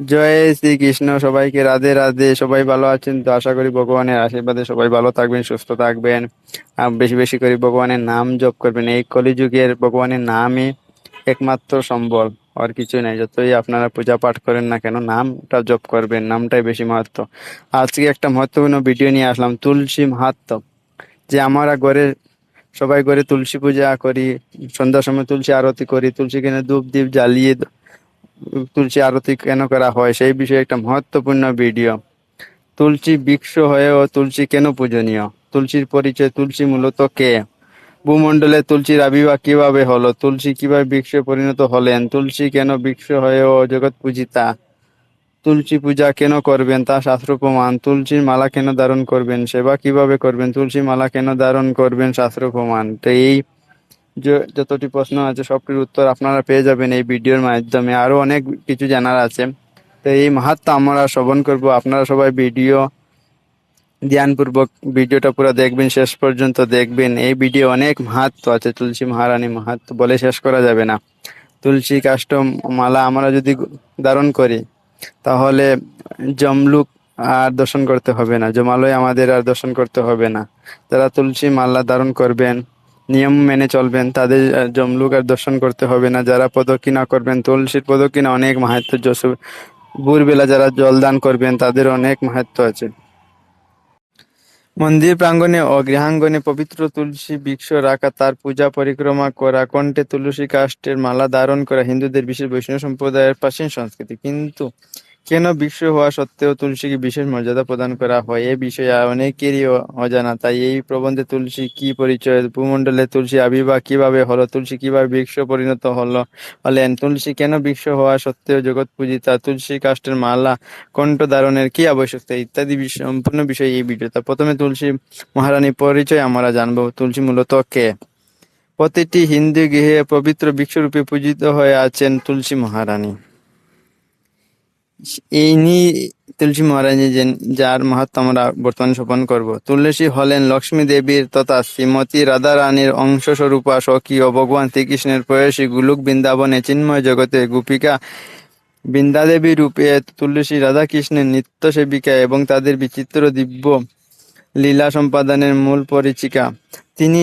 জয় শ্রীকৃষ্ণ, সবাইকে রাধে রাধে, সবাই ভালো আছেন তো? আশা করি ভগবানের আশীর্বাদে সবাই ভালো থাকবেন, সুস্থ থাকবেন। বেশি বেশি করে ভগবানের নাম জপ করবেন। এই কলিযুগের ভগবানের নামই একমাত্র সম্বল, আর কিছুই নাই। যতই আপনারা পূজা পাঠ করেন না কেন, নামটা জপ করবেন, নামটাই বেশি মাহাত্ম আজকে একটা মহত্বপূর্ণ ভিডিও নিয়ে আসলাম, তুলসী মাহাত্ম যে আমরা ঘরে, সবাই ঘরে তুলসী পূজা করি, সন্ধ্যার সময় তুলসী আরতি করি, তুলসী কেনে ধূপ দ্বীপ জ্বালিয়ে তুলসী আরতি কেন করা হয়? সেই বিষয়ে একটা মহত্বপূর্ণ ভিডিও। তুলসী বৃক্ষ হয়েও তুলসী কেন পূজনীয়? তুলসীর পরিচয় তুলসী মূলত কে? ভূমণ্ডলে তুলসীর আবির্ভাব কীভাবে হলো? তুলসী কীভাবে বৃক্ষে পরিণত হলেন? তুলসী কেন বৃক্ষ হয়েও জগৎ পূজিতা? তুলসী পূজা কেন করবেন? তা শাস্ত্র প্রমাণ তুলসীর মালা কেন ধারণ করবেন? সেবা কীভাবে করবেন? তুলসী মালা কেন ধারণ করবেন? শাস্ত্র প্রমাণ তো এই যে- যতটি প্রশ্ন আছে সবটির উত্তর আপনারা পেয়ে যাবেন এই ভিডিওর মাধ্যমে। আরও অনেক কিছু জানার আছে। তো এই মাহাত্ম আমরা শ্রবণ করব। আপনারা সবাই ভিডিও ধ্যানপূর্বক ভিডিওটা পুরো দেখবেন, শেষ পর্যন্ত দেখবেন। এই ভিডিও অনেক মাহাত্ম আছে। তুলসী মহারানী মাহাত্ম বলে শেষ করা যাবে না। তুলসী কাষ্ঠ মালা আমরা যদি ধারণ করি, তাহলে জমলুক আর দর্শন করতে হবে না। জমালয় আমাদের আর দর্শন করতে হবে না। যারা তুলসী মালা ধারণ করবেন নিয়ম মেনে চলবেন, তাদের জমলুক আর দর্শন করতে হবে না। যারা প্রদক্ষিণা করবেন, তুলসীর প্রদক্ষিণা অনেক মাহাত্ম ভোরবেলা যারা জলদান করবেন, তাদের অনেক মাহাত্ম আছে। মন্দির প্রাঙ্গণে ও গৃহাঙ্গনে পবিত্র তুলসী বৃক্ষ রাখা, তার পূজা পরিক্রমা করা, কণ্ঠে তুলসী কাষ্ঠের মালা ধারণ করা, হিন্দুদের বিশেষ বৈষ্ণব সম্প্রদায়ের প্রাচীন সংস্কৃতি। কিন্তু কেন বৃক্ষ হওয়া সত্ত্বেও তুলসীকে বিশেষ মর্যাদা প্রদান করা হয়? এ বিষয়ে অনেকেরই অজানা। তাই এই প্রবন্ধে তুলসী কি পরিচয়? ভূমণ্ডলে তুলসী আবির্ভাব কীভাবে হলো? তুলসী কীভাবে বৃক্ষ পরিণত হলো? হলেন তুলসী কেন বৃক্ষ হওয়া সত্ত্বেও জগৎ পূজিতা? তুলসী কাষ্টের মালা, কণ্ঠ ধারণের কি আবশ্যকতা? ইত্যাদি সম্পূর্ণ বিষয় এই ভিডিওতে। প্রথমে তুলসী মহারানী পরিচয় আমরা জানব। তুলসী মূলত কে? প্রতিটি হিন্দু গৃহে পবিত্র বৃক্ষরূপে পূজিত হয়ে আছেন তুলসী মহারানী। ইনি তুলসী মহারানী যে যার মাহাত্ম আমরা বর্তমানে সোপন করব। তুলসী হলেন লক্ষ্মী দেবীর তথা শ্রীমতী রাধা রানীর অংশস্বরূপা সখী ও ভগবান শ্রীকৃষ্ণের প্রয়সী গুলুক বৃন্দাবনে চিন্ময় জগতে গোপিকা বৃন্দাদেবী রূপে তুলসী রাধা কৃষ্ণের নিত্য সেবিকা এবং তাদের বিচিত্র দিব্য লীলা সম্পাদনের মূল পরিচিকা। তিনি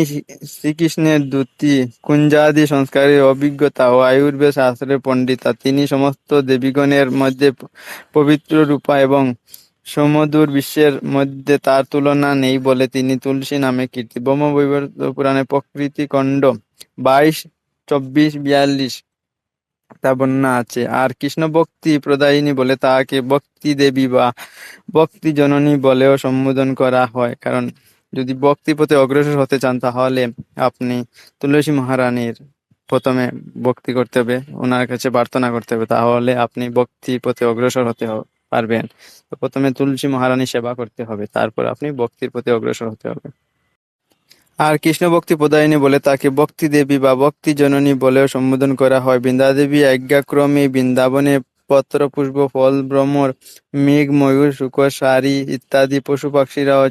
শ্রীকৃষ্ণের দূতি কুঞ্জাদি সংস্কারের অভিজ্ঞতা ও আয়ুর্বেদ শাস্ত্রের পণ্ডিতা। তিনি সমস্ত দেবীগণের মধ্যে পবিত্র রূপা এবং সমদূর বিশ্বের মধ্যে তার তুলনা নেই বলে তিনি তুলসী নামে কীর্তি। ব্রহ্মবৈবর্ত পুরাণে প্রকৃতি খণ্ড বাইশ, চব্বিশ, বিয়াল্লিশ তা বর্ণনা আছে। আর কৃষ্ণ ভক্তি প্রদায়িনী বলে তাকে ভক্তি দেবী বা ভক্তি জননী বলেও সম্বোধন করা হয়। কারণ যদি ভক্তি পথে অগ্রসর হতে চান, তাহলে আপনি তুলসী মহারানীর প্রথমে ভক্তি করতে হবে, ওনার কাছে প্রার্থনা করতে হবে, তাহলে আপনি ভক্তি পথে অগ্রসর হতে পারবেন। প্রথমে তুলসী মহারানী সেবা করতে হবে, তারপর আপনি ভক্তির প্রতি অগ্রসর হতে হবে। আর কৃষ্ণ ভক্তি প্রদায়িনী বলে তাকে ভক্তি দেবী বা ভক্তি জননী বলেও সম্বোধন করা হয়। বৃন্দাদেবী আজ্ঞাক্রমে বৃন্দাবনে পত্র পুষ্প ফল, ভ্রমর, মেঘ, ময়ূর শুক সারি ইত্যাদি পশু পাখিরাও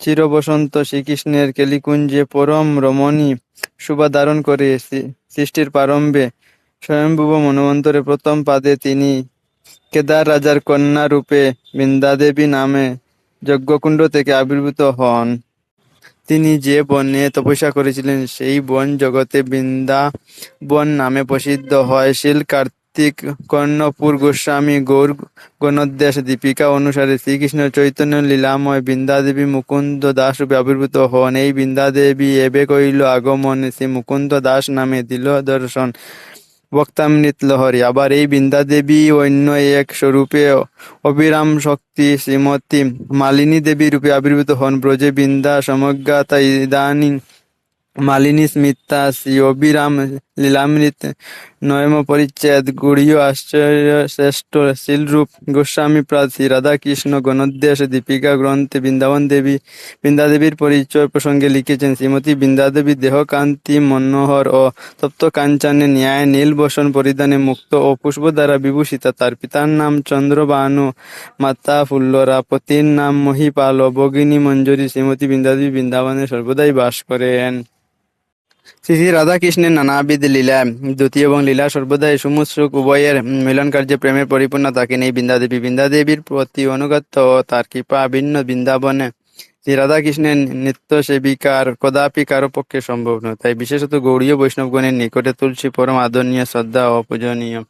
চিরবসন্ত শ্রীকৃষ্ণের কেলিকুঞ্জে পরম রমণী শোভা ধারণ করে সৃষ্টির প্রারম্ভে স্বয়ংভুব মনবন্তরে প্রথম পাদে তিনি কেদার রাজার কন্যা রূপে বৃন্দাদেবী নামে যজ্ঞকুণ্ড থেকে আবির্ভূত হন। তিনি যে বনে তপস্যা করেছিলেন, সেই বন জগতে বৃন্দাবন নামে প্রসিদ্ধ হয়। শিল, কার্তিক, কর্ণপুর, গোস্বামী, গৌর, গণোদ্দেশ, দীপিকা অনুসারে, শ্রীকৃষ্ণ চৈতন্য, লীলাময়, বৃন্দাদেবী, মুকুন্দ দাস রূপে আবির্ভূত হন। এই বৃন্দাদেবী এবে কইল আগমন, শ্রী মুকুন্দ দাস নামে দিল দর্শন। বক্তামৃত লহরী আবার এই বৃন্দা দেবী অন্য এক স্বরূপে অবিরাম শক্তি শ্রীমতী মালিনী দেবী রূপে আবির্ভূত হন। ব্রজে বৃন্দা সমজ্ঞাতা ইদানীং মালিনী স্মিতা শ্রী অবিরাম লীলামৃত নয়ম পরিচ্ছেদ গুড়ীয় আশ্চর্য শ্রেষ্ঠ শিলরূপ। গোস্বামী প্রার্থী রাধাকৃষ্ণ গণোদ্দেশ দীপিকা গ্রন্থে বৃন্দাবন দেবী বৃন্দাদেবীর পরিচয় প্রসঙ্গে লিখেছেন শ্রীমতী বৃন্দাদেবী দেহকান্তি মনোহর ও তপ্ত কাঞ্চনে ন্যায় নীল বসন পরিধানে মুক্ত ও পুষ্প দ্বারা বিভূষিতা। তার পিতার নাম চন্দ্রবানু, মাতা ফুল্লরা পতির নাম মহিপাল ও ভগিনী মঞ্জুরি শ্রীমতী বৃন্দাদেবী বৃন্দাবনে সর্বদাই বাস করেন। শ্রী রাধাকৃষ্ণের নানাবিধ লীলা দ্যুতি এবং লীলা সর্বদাই সুমুখ সুখ উভয়ের মিলন কার্যে প্রেমের পরিপূর্ণতা নেই বৃন্দাদেবী বৃন্দাদেবীর প্রতি অনুগত তার কৃপা ভিন্ন বৃন্দাবনে শ্রী রাধাকৃষ্ণের নিত্য সেবিকার কদাপি কারও পক্ষে সম্ভব নয়। তাই বিশেষত গৌড়ীয় বৈষ্ণবগণের নিকটে তুলসী পরম আদরণীয়, শ্রদ্ধা ও পূজনীয়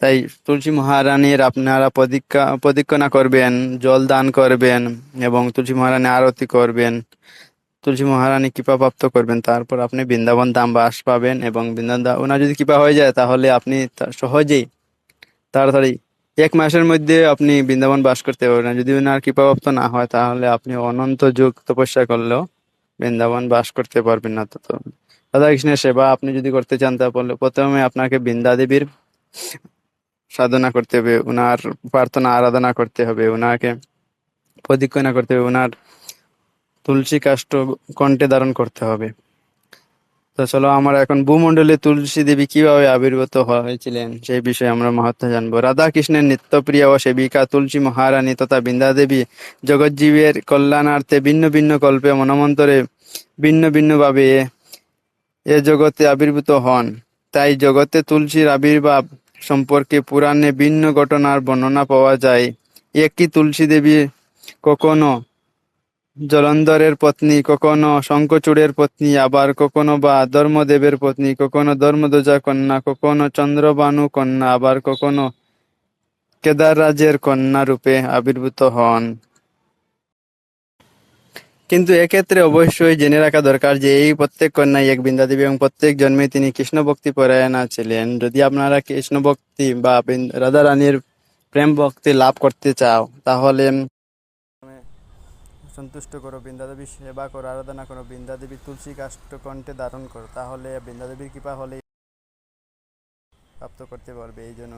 তাই তুলসী মহারানীর আপনারা প্রদীক্ষা, প্রদক্ষিণা করবেন, জল দান করবেন এবং তুলসী মহারানী আরতি করবেন। তুলসী মহারানী কৃপা প্রাপ্ত করবেন। তারপর আপনি বৃন্দাবন ধাম বাস পাবেন এবং বৃন্দাবন ওনার যদি কৃপা হয়ে যায়, তাহলে আপনি তা- সহজেই তাড়াতাড়ি এক মাসের মধ্যে আপনি বৃন্দাবন বাস করতে পারবেন। যদি ওনার কৃপাপ্রাপ্ত না হয়, তাহলে আপনি অনন্ত যুগ তপস্যা করলেও বৃন্দাবন বাস করতে পারবেন না। তত রাধাকৃষ্ণের সেবা আপনি যদি করতে চান তাহলে প্রথমে আপনাকে বৃন্দা দেবীর সাধনা করতে হবে, ওনার প্রার্থনা, আরাধনা করতে হবে, ওনাকে প্রদক্ষিণা করতে হবে, ওনার তুলসী কাষ্ঠ কণ্ঠে ধারণ করতে হবে। তো চলো, আমরা এখন ভূমণ্ডলে তুলসী দেবী কীভাবে আবির্ভূত হয়েছিলেন সেই বিষয়ে আমরা মাহাত্ম জানব। রাধা কৃষ্ণের নিত্যপ্রিয় ও সেবিকা তুলসী মহারানী তথা বৃন্দা দেবী জগজ্জীবের কল্যাণার্থে ভিন্ন ভিন্ন কল্পে মনমন্তরে ভিন্ন ভিন্ন ভাবে এ জগতে আবির্ভূত হন। তাই জগতে তুলসীর আবির্ভাব সম্পর্কে পুরাণে ভিন্ন ঘটনার বর্ণনা পাওয়া যায়। একই তুলসী দেবী কখনো জলন্ধরের পত্নী, কখনো শঙ্খচূড়ের পত্নী, আবার কখনো বা ধর্মদেবের পত্নী, কখনো ধর্মধ্বজা কন্যা, কখনো চন্দ্রবানু কন্যা, আবার কখনো কেদাররাজের কন্যা রূপে আবির্ভূত হন। কিন্তু এক্ষেত্রে অবশ্যই জেনে রাখা দরকার যে এই প্রত্যেক কন্যাই এক বৃন্দাদেবী এবং প্রত্যেক জন্মে তিনি কৃষ্ণ ভক্তি পরায়ণা ছিলেন। যদি আপনারা কৃষ্ণ ভক্তি বা রাধা রানীর প্রেম ভক্তি লাভ করতে চাও, তাহলে সন্তুষ্ট করো, বৃন্দাদেবী সেবা করো, আরাধনা করো, বৃন্দাদেবী তুলসী কাষ্ঠ কণ্ঠে ধারণ করো, তাহলে বৃন্দাদেবীর কৃপা হলে প্রাপ্ত করতে পারবে এই জন্য।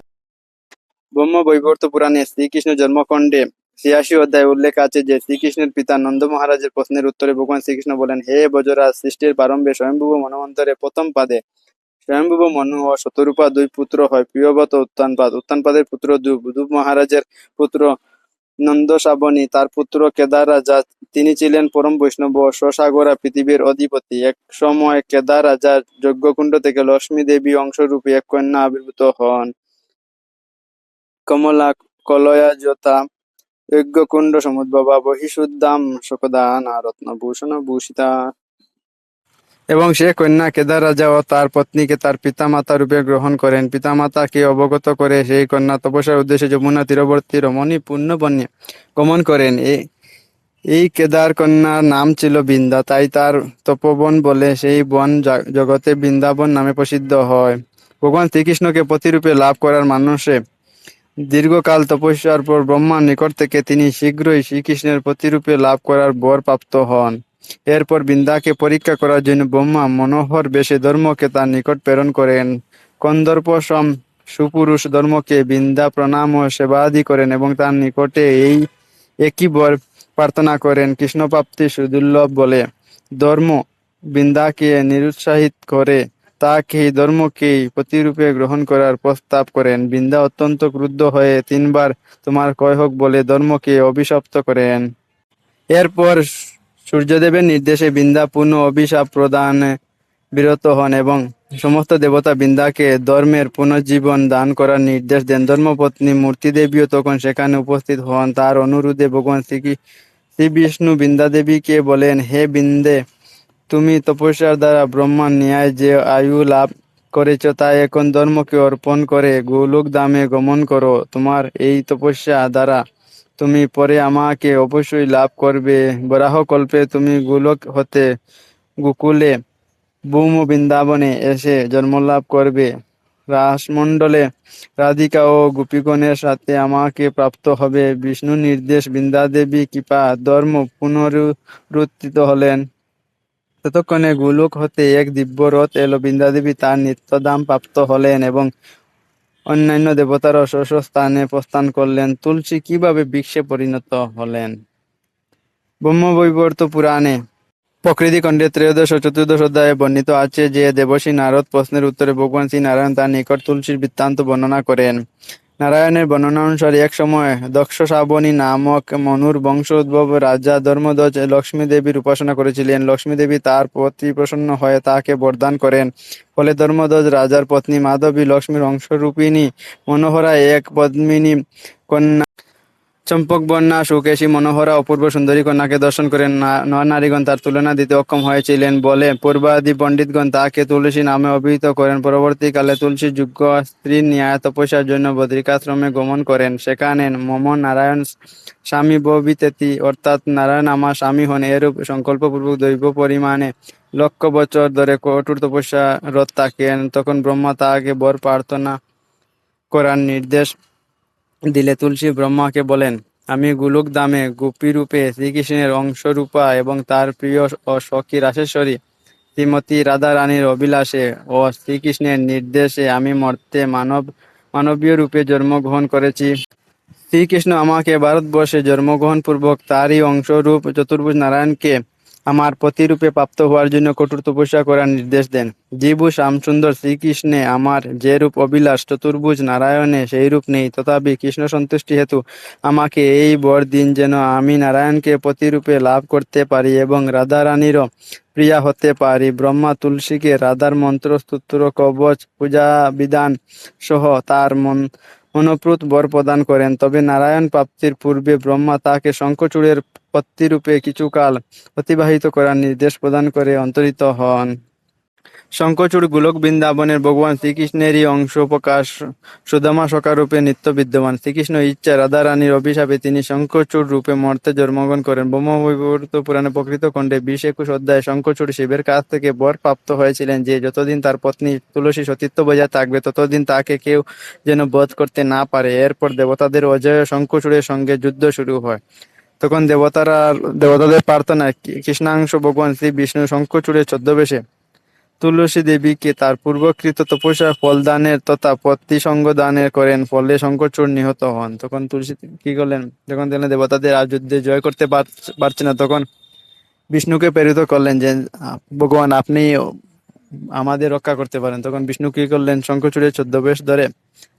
ব্রহ্ম বৈবর্ত পুরাণে শ্রীকৃষ্ণ জন্মখণ্ডে ছিয়াশি অধ্যায় উল্লেখ আছে যে শ্রীকৃষ্ণের পিতা নন্দ মহারাজের প্রশ্নের উত্তরে ভগবান শ্রীকৃষ্ণ বলেন, হে বজরাজ সৃষ্টির প্রারম্ভে স্বয়ংভুব মনমন্তরে প্রথম পাদে স্বয়ংভুব মনু ও শতরূপা দুই পুত্র হয় প্রিয়বত উত্তানপাদ উত্তানপাদের পুত্র ধূপ মহারাজের পুত্র নন্দ শ্রাবণী তার পুত্র কেদার রাজা, তিনি ছিলেন পরম বৈষ্ণব স্বসাগরা পৃথিবীর অধিপতি। এক সময় কেদার রাজা যজ্ঞকুণ্ড থেকে লক্ষ্মী দেবী অংশরূপে এক কন্যা আবির্ভূত হন। কমলা, কলয়া, যথা, যজ্ঞকুণ্ড সমুদ্ভবা বহিশুদ্ধাম, শকদানা রত্নভূষণ ভূষিতা এবং সে কন্যা কেদার রাজা ও তার পত্নীকে তার পিতামাতা রূপে গ্রহণ করেন। পিতামাতাকে অবগত করে সেই কন্যা তপস্যার উদ্দেশ্যে যমুনা তীরবর্তী রমণী পুণ্যবন্যে গমন করেন। এই কেদার কন্যার নাম ছিল বৃন্দা, তাই তার তপবন বলে সেই বন জগতে বৃন্দাবন নামে প্রসিদ্ধ হয়। ভগবান শ্রীকৃষ্ণকে প্রতিরূপে লাভ করার মানুষে দীর্ঘকাল তপস্যার পর ব্রহ্মার নিকট থেকে তিনি শীঘ্রই শ্রীকৃষ্ণের প্রতিরূপে লাভ করার বর প্রাপ্ত হন। এরপর বৃন্দাকে পরীক্ষা করার জন্য ব্রহ্মা মনোহর বেশে ধর্মকে তার নিকট প্রেরণ করেন। কন্দর্প সুপুরুষ ধর্মকে বৃন্দা প্রণাম ও সেবাদি করেন এবং তার নিকটে এই একই বর প্রার্থনা করেন, কৃষ্ণপ্রাপ্তি সুদুর্লভ বলে। ধর্ম বৃন্দাকে নিরুৎসাহিত করে, তাকে এই ধর্মকেই প্রতিরূপে গ্রহণ করার প্রস্তাব করেন। বৃন্দা অত্যন্ত ক্রুদ্ধ হয়ে তিনবার তোমার কয় হোক বলে ধর্মকে অভিশপ্ত করেন। এরপর সূর্যদেবের নির্দেশে বৃন্দা পুনঃ অভিশাপ প্রদানে বিরত হন এবং সমস্ত দেবতা বৃন্দাকে ধর্মের পুনর্জীবন দান করার নির্দেশ দেন। ধর্মপত্নী মূর্তি দেবীও তখন সেখানে উপস্থিত হন। তার অনুরোধে ভগবান শ্রী শ্রী বিষ্ণু বৃন্দা দেবীকে বলেন, হে বৃন্দে, তুমি তপস্যার দ্বারা ব্রহ্মার ন্যায় যে আয়ু লাভ করেছ তা এখন ধর্মকে অর্পণ করে গোলোক দামে গমন করো। তোমার এই তপস্যা দ্বারা তুমি পরে আমাকে অবশ্যই লাভ করবে। বরাহ কল্পে তুমি গোলক হতে গোকুলে ভূম বৃন্দাবনে এসে জন্মলাভ করবে। রাসমণ্ডলে রাধিকা ও গোপীগণের সাথে আমাকে প্রাপ্ত হবে। বিষ্ণু নির্দেশ বৃন্দাদেবী কৃপা ধর্ম পুনরুত্থিত হলেন। ততক্ষণে গোলক হতে এক দিব্য রথ এলো। বৃন্দাদেবী তার নিত্যদাম প্রাপ্ত হলেন এবং অন্যান্য দেবতারা স্ব স্ব স্থানে প্রস্থান করলেন। তুলসী কীভাবে বৃক্ষে পরিণত হলেন? ব্রহ্ম ব্রহ্মবৈবর্ত পুরাণে প্রকৃতি খণ্ডে ত্রয়োদশ চতুর্দশ অধ্যায়ে বর্ণিত আছে যে দেবশ্রী নারদ প্রশ্নের উত্তরে ভগবান শ্রী নারায়ণ তার নিকট তুলসীর বৃত্তান্ত বর্ণনা করেন। নারায়ণের বর্ণনা অনুসারে এক সময় দক্ষ শ্রাবণী নামক মনুর বংশোদ্ভব রাজা ধর্মধ্বজ লক্ষ্মী দেবীর উপাসনা করেছিলেন। লক্ষ্মী দেবী তার প্রতি প্রসন্ন হয়ে তাকে বরদান করেন। ফলে ধর্মধ্বজ রাজার পত্নী মাধবী লক্ষ্মীর অংশরূপিণী মনোহরা এক পদ্মিনী কন্যা চম্পকবর্ণা সুকেশী, মনোহরা, অপূর্ব সুন্দরী কন্যাকে দর্শন করেন না- নরনারীগণ তার তুলনা দিতে অক্ষম হয়েছিলেন বলে পূর্বাদি পণ্ডিতগণ তাকে তুলসী নামে অভিহিত করেন। পরবর্তীকালে তুলসী যোগ্য স্ত্রী ন্যায় তপস্যার জন্য বদ্রিকাশ্রমে গমন করেন। সেখানে মম নারায়ণ স্বামী ববিতেতি অর্থাৎ নারায়ণ আমার স্বামী হন। এরূপ সংকল্পপূর্বক দৈব পরিমাণে লক্ষ বছর ধরে কঠোর তপস্যা রত থাকেন। তখন ব্রহ্মা তাকে বর প্রার্থনা করার নির্দেশ দিলে তুলসী ব্রহ্মাকে বলেন, আমি গোলক দামে গোপীরূপে শ্রীকৃষ্ণের অংশরূপা এবং তার প্রিয় ও সখী রাশেশ্বরী শ্রীমতী রাধা রানীর অভিলাষে ও শ্রীকৃষ্ণের নির্দেশে আমি মর্তে মানব, মানবীয় রূপে জন্মগ্রহণ করেছি। শ্রীকৃষ্ণ আমাকে ভারতবর্ষে জন্মগ্রহণ পূর্বক তারই অংশরূপ চতুর্ভুজ নারায়ণকে আমার প্রতিরূপে প্রাপ্ত হওয়ার জন্য কঠোর তপস্যা করার নির্দেশ দেন। জীবু শ্যামসুন্দর শ্রীকৃষ্ণে আমার যে রূপ অভিলাষ, চতুর্ভুজ, নারায়ণে সেই রূপ নেই। তথাপি কৃষ্ণ সন্তুষ্টি হেতু আমাকে এই বর দিন যেন আমি নারায়ণকে প্রতিরূপে লাভ করতে পারি এবং রাধা রানীরও প্রিয়া হতে পারি। ব্রহ্মা তুলসীকে রাধার মন্ত্র স্তোত্র কবচ, পূজা বিধান সহ তার মন মনোপ্রুত বর প্রদান করেন। তবে নারায়ণ প্রাপ্তির পূর্বে ব্রহ্মা তাকে শঙ্খচূড়ের পত্তিরূপে কিছুকাল অতিবাহিত করার নির্দেশ প্রদান করে অন্তরিত হন। শঙ্খচূড় গোলক বৃন্দাবনের ভগবান শ্রীকৃষ্ণেরই অংশ প্রকাশ। সুদামা সখা রূপে নিত্য বিদ্যমান। শ্রীকৃষ্ণ ইচ্ছা রাধা রানীর অভিশাপে তিনি শঙ্খচূড় রূপে মর্তে জন্মগ্রহণ করেন। ব্রহ্মবৈবর্ত পুরাণে প্রকৃত খণ্ডে বিশ একুশ অধ্যায়ে শঙ্খচূড় শিবের কাছ থেকে বর প্রাপ্ত হয়েছিলেন যে যতদিন তার পত্নী তুলসী সতীত্ব বজায় থাকবে, ততদিন তাকে কেউ যেন বধ করতে না পারে। এরপর দেবতাদের অজয় শঙ্খচূড়ের সঙ্গে যুদ্ধ শুরু হয়। তখন দেবতারা দেবতাদের প্রার্থনায় কৃষ্ণাংশ ভগবান শ্রী বিষ্ণু শঙ্খচূড়ে ছদ্মবেশে তুলসী দেবীকে তার পূর্বকৃত তপস্যা, ফলদানের তথা পত্তি সঙ্গ দানের করেন, ফলে শঙ্করচূড় নিহত হন। তখন তুলসী কি করলেন? যখন দেখলেন দেবতাদের আর যুদ্ধে জয় করতে পার- পারছে না, তখন বিষ্ণুকে প্রেরিত করলেন যে ভগবান, আপনি আমাদের রক্ষা করতে পারেন। তখন বিষ্ণু কি করলেন? শঙ্করচূড়ের ছদ্মবেশ ধরে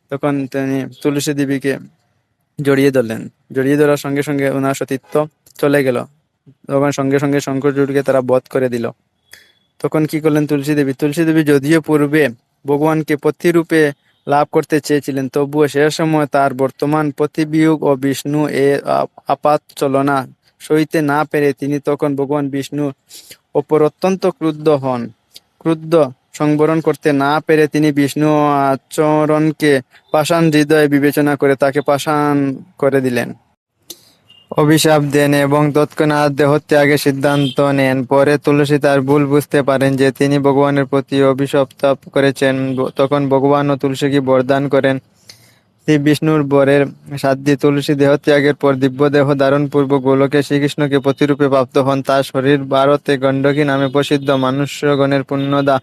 তখন তিনি তুলসী দেবীকে জড়িয়ে ধরলেন। জড়িয়ে ধরার সঙ্গে সঙ্গে ওনার সতীত্ব চলে গেল। তখন সঙ্গে সঙ্গে শঙ্করচূড়কে তারা বধ করে দিল। তখন কি করলেন তুলসী দেবী? তুলসী দেবী যদিও পূর্বে ভগবানকে পতিরূপে লাভ করতে চেয়েছিলেন, তবুও সে সময় তার বর্তমান প্রতিবিয়োগ ও বিষ্ণু এ আপাত চলনা সইতে না পেরে তিনি তখন ভগবান বিষ্ণু ওপর অত্যন্ত ক্রুদ্ধ হন। ক্রুদ্ধ সংবরণ করতে না পেরে তিনি বিষ্ণু আচরণকে পাষাণ হৃদয়ে বিবেচনা করে তাকে পাষাণ করে দিলেন। অভিশাপ দেন এবং তৎক্ষণাৎ দেহত্যাগের সিদ্ধান্ত নেন। পরে তুলসী তার ভুল বুঝতে পারেন যে তিনি ভগবানের প্রতি অভিশপ্ত করেছেন। তখন ভগবান ও তুলসীকে বরদান করেন। শ্রী বিষ্ণুর বরের সাধ্যে তুলসী দেহত্যাগের পর দিব্য দেহ ধারণ পূর্বক গোলকে শ্রীকৃষ্ণকে প্রতিরূপে প্রাপ্ত হন। তার শরীর ভারতে গণ্ডকী নামে প্রসিদ্ধ। মানুষগণের পুণ্যদা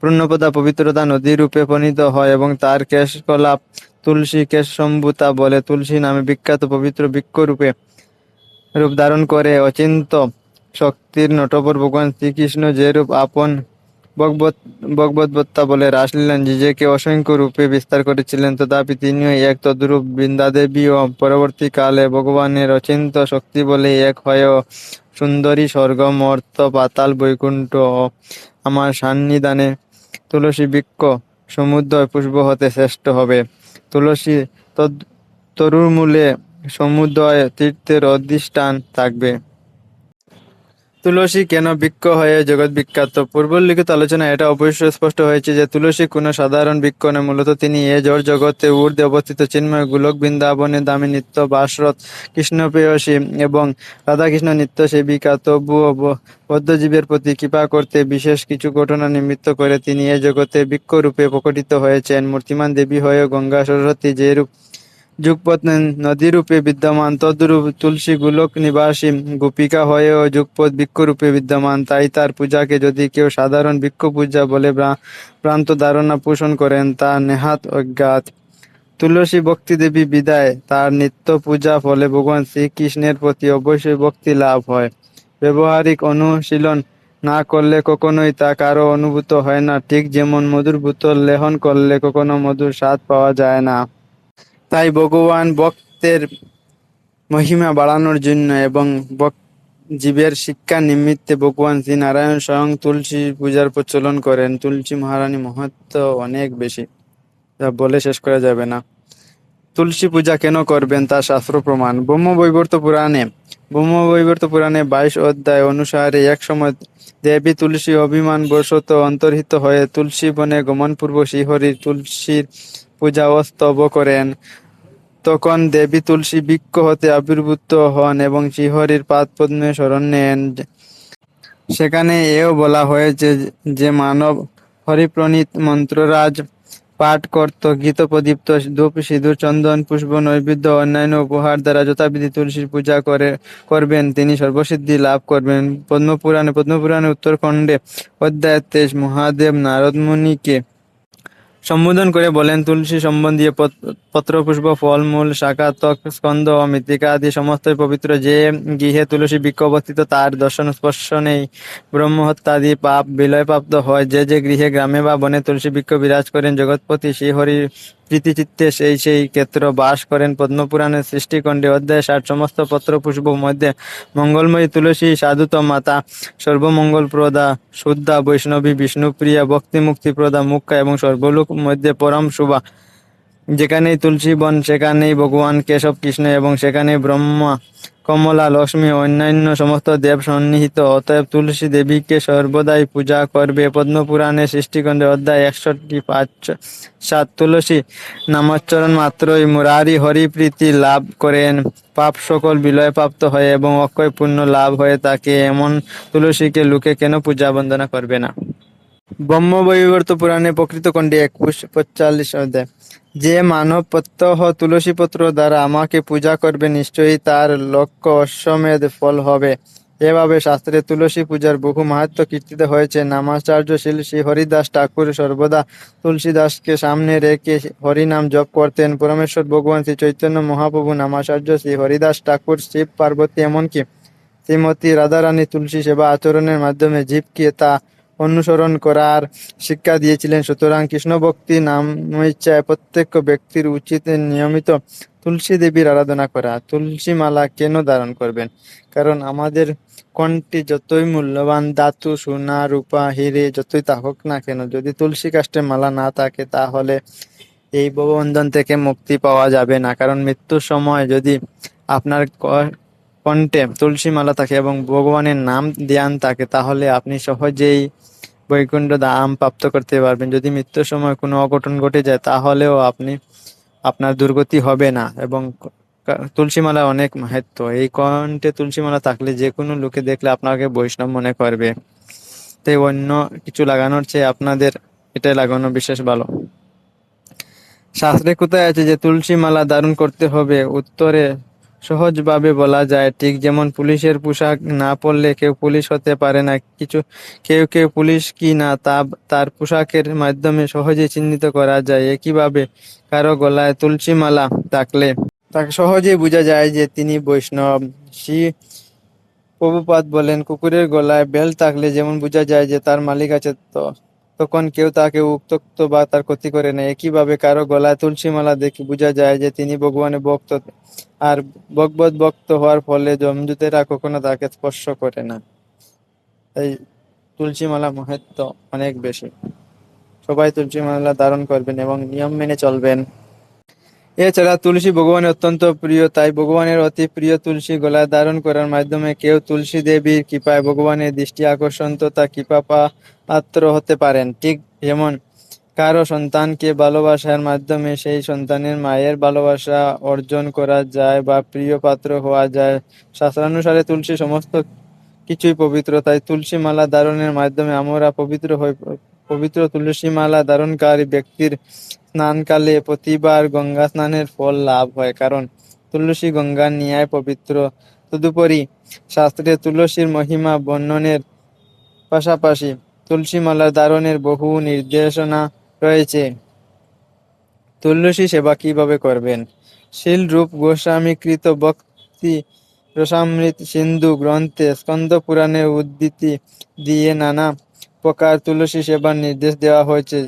পুণ্যপদা পবিত্রতা নদী রূপে পণিত হয় এবং তার কেশকলাপ তুলসী কেশ সম্ভূতা বলে তুলসী নামে বিখ্যাত পবিত্র বৃক্ষ রূপে ধারণ করে। অচিন্ত শক্তির নটবর ভগবান শ্রীকৃষ্ণ যে রূপ আপন ভগবদ্বত্তা বলে রাসলীলা নিজেকে অসংখ্য রূপে বিস্তার করেছিলেন। তথাপি তিনিও এক তদ্রূপ বৃন্দাদেবী ও পরবর্তীকালে ভগবানের অচিন্ত শক্তি বলে এক হয়েও সুন্দরী স্বর্গ মর্ত পাতাল বৈকুণ্ঠ আমার সান্নিধানে তুলসী বৃক্ষ সমুদ্র পুষ্প হতে শ্রেষ্ঠ হবে। তুলসী তদ তরুর মূলে সমুদয় তীর্থের অধিষ্ঠান থাকবে। তুলসী কেন বৃক্ষ হয়ে জগৎ বিখ্যাত? পূর্বলিখিত আলোচনায় এটা অবশ্যই স্পষ্ট হয়েছে যে তুলসী কোনো সাধারণ বৃক্ষ নয়, মূলত তিনি এ জড় জগতে ঊর্ধ্বে অবস্থিত চিন্ময় গোলক বৃন্দাবনে দামে নিত্য বাসরত কৃষ্ণ প্রেয়সী এবং রাধাকৃষ্ণ নিত্য সেবিকা তবুও বদ্ধজীবের প্রতি কৃপা করতে বিশেষ কিছু ঘটনা নিমিত্ত করে তিনি এ জগতে বৃক্ষরূপে প্রকটিত হয়েছেন। মূর্তিমান দেবী হয়ে গঙ্গা সরস্বতী যে রূপ যুগপৎ নদীরূপে বিদ্যমান, তদ্রূপ তুলসী গোলক নিবাসী গোপিকা হয়েও যুগপৎ বৃক্ষরূপে বিদ্যমান। তাই তার পূজাকে যদি কেউ সাধারণ বৃক্ষ পূজা বলে ভ্রান্ত ধারণা পোষণ করেন, তা নেহাত অজ্ঞাত। তুলসী ভক্তি দেবী বিদায়। তার নিত্য পূজা ফলে ভগবান শ্রীকৃষ্ণের প্রতি অবশ্যই ভক্তি লাভ হয়। ব্যবহারিক অনুশীলন না করলে কখনোই তা কারও অনুভূত হয় না। ঠিক যেমন মধুর বোতল লেহন করলে কখনো মধুর স্বাদ পাওয়া যায় না। তাই ভগবান ভক্তের মহিমা বাড়ানোর জন্য এবং জীবের শিক্ষা নিমিত্তে ভগবান শ্রী নারায়ণ স্বয়ং তুলসী পূজার প্রচলন করেন। তুলসী মহারানী মহত্ব অনেক বেশি, যা বলে শেষ করা যাবে না। তুলসী পূজা কেন করবেন তা শাস্ত্র প্রমাণ। ব্রহ্ম বৈবর্ত পুরাণে, ব্রহ্ম বৈবর্ত পুরাণে বাইশ অধ্যায় অনুসারে এক সময় দেবী তুলসী অভিমান বশত অন্তর্হিত হয়ে তুলসী বনে গমনপূর্বক শ্রীহরির তুলসীর পূজা ও স্তব করেন। তখন দেবী তুলসী বৃক্ষ হতে আবির্ভূত হন এবং শ্রীহরির পাদ পদ্মে শরণ নেন। সেখানে এও বলা হয়েছে যে মানব হরিপ্রণীত মন্ত্ররাজ পাঠ করত গীত প্রদীপ্ত ধূপ, সিঁদুর, চন্দন, পুষ্প, নৈবেদ্য, অন্যান্য উপহার দ্বারা যথাবিধি তুলসীর পূজা করে, করবেন। তিনি সর্বসিদ্ধি লাভ করবেন। পদ্মপুরাণে পদ্মপুরাণে উত্তরখণ্ডে অধ্যায় তেইশ মহাদেব নারদ মুনিকে সম্বোধন করে বলেন, তুলসী সম্বন্ধীয় পত্র পত্রপুষ্প, ফলমূল, শাখা, ত্বক স্কন্দ ও মৃত্তিকা আদি সমস্ত পবিত্র। যে গৃহে তুলসী বৃক্ষ অবস্থিত, তার দর্শন স্পর্শ নেই। ব্রহ্মহত্যাদি পাপ বিলয়প্রাপ্ত হয়। যে যে গৃহে, গ্রামে বা বনে তুলসী বৃক্ষ বিরাজ করেন জগৎপতি শ্রীহরির প্রীতিচিত্তে সেই সেই ক্ষেত্র বাস করেন পদ্মপুরাণের সৃষ্টিকণ্ডে অধ্যায় ষাট। সমস্ত পত্র পুষ্প মধ্যে মঙ্গলময়ী তুলসী সাধুত মাতা, সর্বমঙ্গল প্রদা শুদ্ধা বৈষ্ণবী, বিষ্ণুপ্রিয়া ভক্তি মুক্তি প্রদা, মুখ্যা এবং সর্বলোক মধ্যে পরম শুভা যেখানেই তুলসী বন, সেখানেই ভগবান কেশব কৃষ্ণ এবং সেখানেই ব্রহ্মা কমলা, লক্ষ্মী, অন্যান্য সমস্ত দেব সন্নিহিত। অতএব তুলসী দেবীকে সর্বদাই পূজা করবে। পদ্মপুরাণে সৃষ্টিখণ্ডে অধ্যায় একষট্টি, পাঁচ, সাত, তুলসী নামোচ্চারণ মাত্রই মুরারি হরিপ্রীতি লাভ করেন। পাপ সকল বিলয়প্রাপ্ত হয় এবং অক্ষয় পুণ্য লাভ হয়ে থাকে। এমন তুলসীকে লোকে কেন পূজা বন্দনা করবে না? ব্রহ্ম বৈবর্ত পুরাণে প্রকৃত খণ্ডে একুশ, পঁয়তাল্লিশ অধ্যায়। যে মানব প্রত্যহ তুলসী পত্র দ্বারা আমাকে পূজা করবে, নিশ্চয়ই তার লক্ষ্য অশ্বমেধ ফল হবে। এভাবে শাস্ত্রে তুলসী পূজার বহু মাহাত্ম কীর্তিত হয়েছে। নামাচার্য শিল শ্রী হরিদাস ঠাকুর সর্বদা তুলসীদাসকে সামনে রেখে হরিনাম জপ করতেন। পরমেশ্বর ভগবান শ্রী চৈতন্য মহাপ্রভু, নামাচার্য শ্রী হরিদাস ঠাকুর, শিব পার্বতী, এমনকি শ্রীমতী রাধারানী তুলসী সেবা আচরণের মাধ্যমে জীবকে তা অনুসরণ করার শিক্ষা দিয়েছিলেন। সুতরাং কৃষ্ণ ভক্তি নাম ইচ্ছায় প্রত্যেক ব্যক্তির উচিত নিয়মিত তুলসী দেবীর আরাধনা করা। তুলসী মালা কেন ধারণ করবেন? কারণ আমাদের কণ্ঠে যতই মূল্যবান ধাতু, সোনা, রূপা, হিরে যতই থাকুক না কেন, যদি তুলসী কাষ্ঠে মালা না থাকে, তাহলে এই ভববন্ধন থেকে মুক্তি পাওয়া যাবে না। কারণ মৃত্যুর সময় যদি আপনার কণ্ঠে তুলসী মালা থাকে এবং ভগবানের নাম ধ্যান থাকে, তাহলে আপনি সহজেই বৈকুণ্ঠ ধাম প্রাপ্ত করতে পারবেন। যদি মৃত্যুর সময় কোনো অঘটন ঘটে যায়, তাহলেও আপনি, আপনার দুর্গতি হবে না এবং ক- তুলসী মালা অনেক মাহাত্ম। এই কণ্ঠে তুলসী মালা থাকলে যে কোনো লোকে দেখলে আপনাকে বৈষ্ণব মনে করবে। তাই অন্য কিছু লাগানোর চেয়ে আপনাদের এটাই লাগানো বিশেষ ভালো। শাস্ত্রে কোথায় আছে যে তুলসী মালা ধারণ করতে হবে? উত্তরে সহজভাবে বলা যায়, ঠিক যেমন পুলিশের পোশাক না পরলে কেউ পুলিশ হতে পারে না। কিছু, কেউ কেউ পুলিশ কি না, তা, তার পোশাকের মাধ্যমে সহজে চিহ্নিত করা যায়। একইভাবে কারও গলায় তুলসী মালা থাকলে সহজেই বোঝা যায় যে তিনি বৈষ্ণব। শ্রী প্রভুপাদ বলেন, কুকুরের গলায় বেল থাকলে যেমন বোঝা যায় যে তার মালিক আছে, তো তখন কেউ তাকে উত্ত্যক্ত বা তার ক্ষতি করে না। একইভাবে কারও গলায় তুলসী মালা দেখে বোঝা যায় যে তিনি ভগবানের ভক্ত আর ভগবত ভক্ত হওয়ার ফলে জমজুতেরা কখনো তাকে স্পর্শ করে না। তাই তুলসী মালা মহত্ব অনেক বেশি। সবাই তুলসী মালা ধারণ করবেন এবং নিয়ম মেনে চলবেন। এছাড়া তুলসী ভগবানের অত্যন্ত প্রিয়, তাই ভগবানের অতি প্রিয় তুলসী গলায় ধারণ করার মাধ্যমে কেউ তুলসী দেবীর কৃপায় ভগবানের দৃষ্টি আকর্ষণ তথা কৃপা পাত্র হতে পারেন। ঠিক যেমন কারও সন্তানকে ভালোবাসার মাধ্যমে সেই সন্তানের মায়ের ভালোবাসা অর্জন করা যায় বা প্রিয় পাত্র হওয়া যায়। শাস্ত্রানুসারে তুলসী সমস্ত কিছুই পবিত্র, তাই তুলসী মালা ধারণের মাধ্যমে আমরা পবিত্র হই পবিত্র তুলসী মালা ধারণকারী ব্যক্তির স্নানকালে প্রতিবার গঙ্গা স্নানের ফল লাভ হয়, কারণ তুলসী গঙ্গার ন্যায় পবিত্র। তদুপরি শাস্ত্রে তুলসীর মহিমা বর্ণনের পাশাপাশি তুলসী মালা ধারণের বহু নির্দেশনা রয়েছে। তুলসী সেবা কীভাবে করবেন? শিল রূপ গোস্বামী কৃত ভক্তি রসামৃত সিন্ধু গ্রন্থে স্কন্দ পুরাণের উদ্ধৃতি দিয়ে নানা প্রকার তুলসী সেবার নির্দেশ দেওয়া হয়েছে।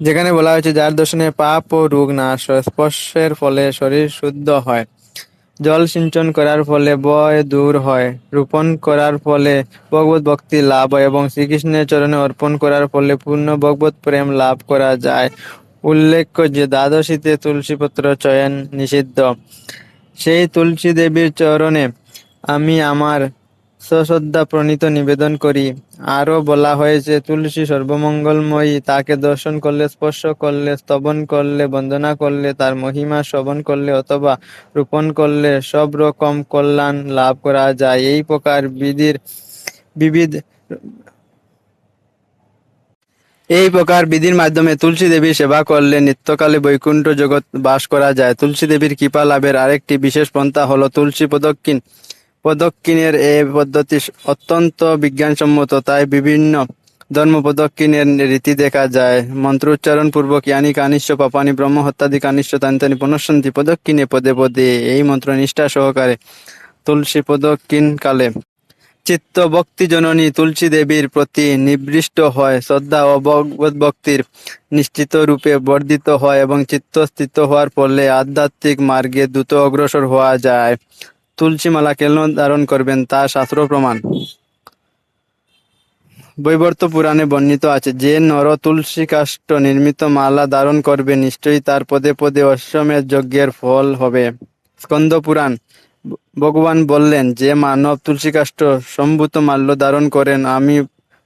যেখানে বলা হয়েছে, যার দর্শনে পাপ ও রোগ হয়, স্পর্শের ফলে শরীর শুদ্ধ হয়। জল সিঞ্চন করার ফলে বয় দূর হয়, রোপণ করার ফলে ভগবত ভক্তি লাভ হয় এবং শ্রীকৃষ্ণের চরণে অর্পণ করার ফলে পূর্ণ ভগবত প্রেম লাভ করা যায়। উল্লেখ্য যে, দ্বাদশীতে তুলসীপত্র চয়ন নিষিদ্ধ। সেই তুলসী দেবীর চরণে আমি আমার সশ্রদ্ধা প্রণীত নিবেদন করি। আরও বলা হয়েছে, তুলসী সর্বমঙ্গলময়ী তাকে দর্শন করলে, স্পর্শ করলে, স্তবন করলে, বন্দনা করলে, তার মহিমা শ্রবণ করলে অথবা রোপণ করলে সব রকম কল্যাণ লাভ করা যায়। এই প্রকার বিধির বিবিধ এই প্রকার বিধির মাধ্যমে তুলসী দেবীর সেবা করলে নিত্যকালে বৈকুণ্ঠ জগৎ বাস করা যায়। তুলসী দেবীর কৃপা লাভের আরেকটি বিশেষ পন্থা হলো তুলসী প্রদক্ষিণ। প্রদক্ষিণের এই পদ্ধতি অত্যন্ত বিজ্ঞানসম্মত, তাই বিভিন্ন ধর্ম প্রদক্ষিণের রীতি দেখা যায়। মন্ত্রোচ্চারণ পূর্বক ইয়ানি কানিশ্য পাপানি ব্রহ্ম হত্যাদি কানিশ্য তান্তানি পুনঃসন্তি প্রদক্ষিণে পদে পদে এই মন্ত্র নিষ্ঠা সহকারে তুলসী প্রদক্ষিণ কালে। চিত্ত ভক্তি জননী তুলসী দেবীর প্রতি নিবৃষ্ট হয়, শ্রদ্ধা ও ভগবত ভক্তির নিশ্চিত রূপে বর্ধিত হয় এবং চিত্ত স্থিত হওয়ার ফলে আধ্যাত্মিক মার্গে দ্রুত অগ্রসর হওয়া যায়। তুলসী মালা কেন ধারণ করবেন তা শাস্ত্র প্রমাণ। বৈবর্ত পুরাণে বর্ণিত আছে, যে নর তুলসী কাষ্ট নির্মিত মালা ধারণ করবে, নিশ্চয়ই তার পদে পদে অশ্বমের যজ্ঞের ফল হবে। স্কন্দ পুরাণ। ভগবান বললেন, যে মানব তুলসী কাষ্ঠ সম্ভূত মাল্য ধারণ করেন, আমি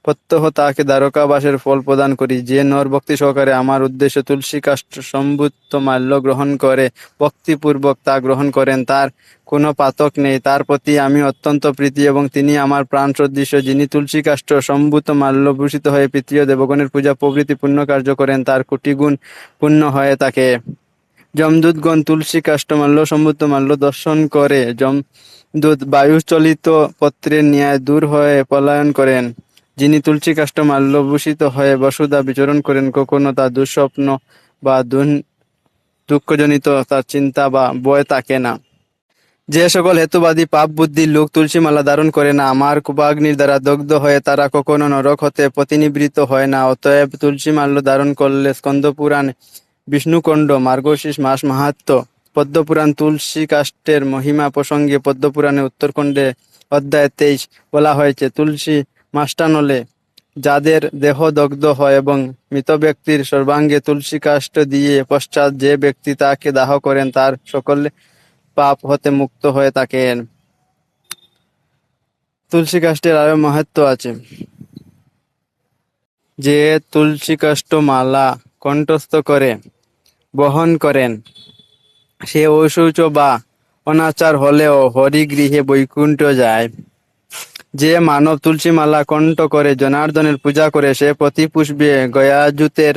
প্রত্যহ তাকে দ্বারকাবাসের ফল প্রদান করি। যে নর ভক্তি সহকারে আমার উদ্দেশ্য তুলসী কাষ্ঠ সম্ভূত মাল্য গ্রহণ করে, ভক্তিপূর্বক তা গ্রহণ করেন, তার কোনো পাতক নেই। তার প্রতি আমি অত্যন্ত প্রীতি এবং তিনি আমার প্রাণ সদৃশ্য যিনি তুলসী কাষ্ঠ সম্ভূত মাল্যভূষিত হয়ে পিতৃয় দেবগণের পূজা প্রভৃতি পুণ্য কার্য করেন, তার কোটি গুণ পুণ্য হয়ে তাকে যমদূতগণ তুলসী কাষ্ঠমাল্য সম্ভূত মাল্য দর্শন করে, যমদূত বায়ুচলিত পত্রের ন্যায় দূর হয়ে পলায়ন করেন। যিনি তুলসী কাষ্ঠমাল্য ভূষিত হয়ে বসুধা বিচরণ করেন, কখনো তার দুঃস্বপ্ন বা দুঃখজনিত তার চিন্তা বা ভয় থাকে না। যে সকল হেতুবাদী পাপ বুদ্ধির লোক তুলসী মালা ধারণ করে না, আমার কুপাগ্নির দ্বারা দগ্ধ হয়ে তারা কখনো নরক হতে প্রতিনিবৃত হয় না। অতএব তুলসী মাল্য ধারণ করলে স্কন্দ পুরাণ বিষ্ণুকণ্ড, মার্গশীষ, মাস মাহাত্ম, পদ্মপুরাণ, তুলসী কাষ্টের মহিমা প্রসঙ্গে পদ্মপুরাণে উত্তরখণ্ডে অধ্যায় তেইশ বলা হয়েছে, তুলসী মাষ্টানলে যাদের দেহ দগ্ধ হয় এবং মৃত ব্যক্তির সর্বাঙ্গে তুলসী কাষ্ঠ দিয়ে পশ্চাৎ যে ব্যক্তি তাকে দাহ করেন, তার সকলে পাপ হতে মুক্ত হয়ে থাকেন। তুলসী কাষ্টের আরও মাহাত্ম আছে। যে তুলসী কাষ্ঠ মালা কণ্ঠস্থ করে, বহন করেন, সে অশৌচ বা অনাচার হলেও হরিগৃহে বৈকুণ্ঠ যায়। যে মানব তুলসী মালা কণ্ঠ করে জনার্দনের পূজা করে, সে প্রতি পুষ্পে গয়াজুতের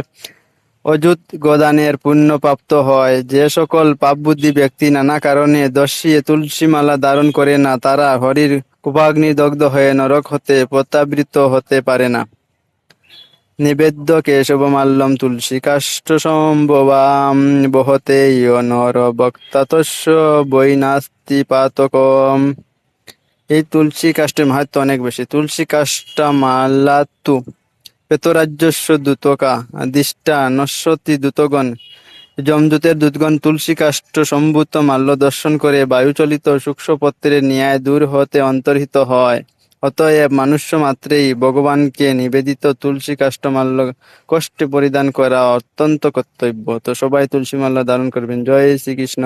অযুত গোদানের পুণ্য প্রাপ্ত হয়। যে সকল পাপবুদ্ধি ব্যক্তি নানা কারণে দর্শিয়ে তুলসী মালা ধারণ করে না, তারা হরির কুপাগ্নি দগ্ধ হয়ে নরক হতে প্রত্যাবৃত হতে পারে না। নিবেদ্য কেশবমাল্যম তুলসী কাষ্ঠ সম্ভবাম বহতে ইয় নর বক্তাতস্য বৈ নাস্তি পাতকম এই তুলসী কাষ্টের মাহাত্ম অনেক বেশি। তুলসী কাষ্টা মালাতু, পেতরাজ্যস্য দূতকা দিষ্টা নশ্বতি দূতগণ, যমদূতের দূতগণ তুলসী কাষ্ট সম্ভূত মাল্য দর্শন করে বায়ুচলিত সূক্ষ্মপত্রের ন্যায় দূর হতে অন্তর্হিত হয়। অতএব মানুষ্য মাত্রেই ভগবানকে নিবেদিত তুলসী কাষ্ঠ মাল্য কষ্টে পরিধান করা অত্যন্ত কর্তব্য। তো সবাই তুলসী মাল্য ধারণ করবেন। জয় শ্রীকৃষ্ণ।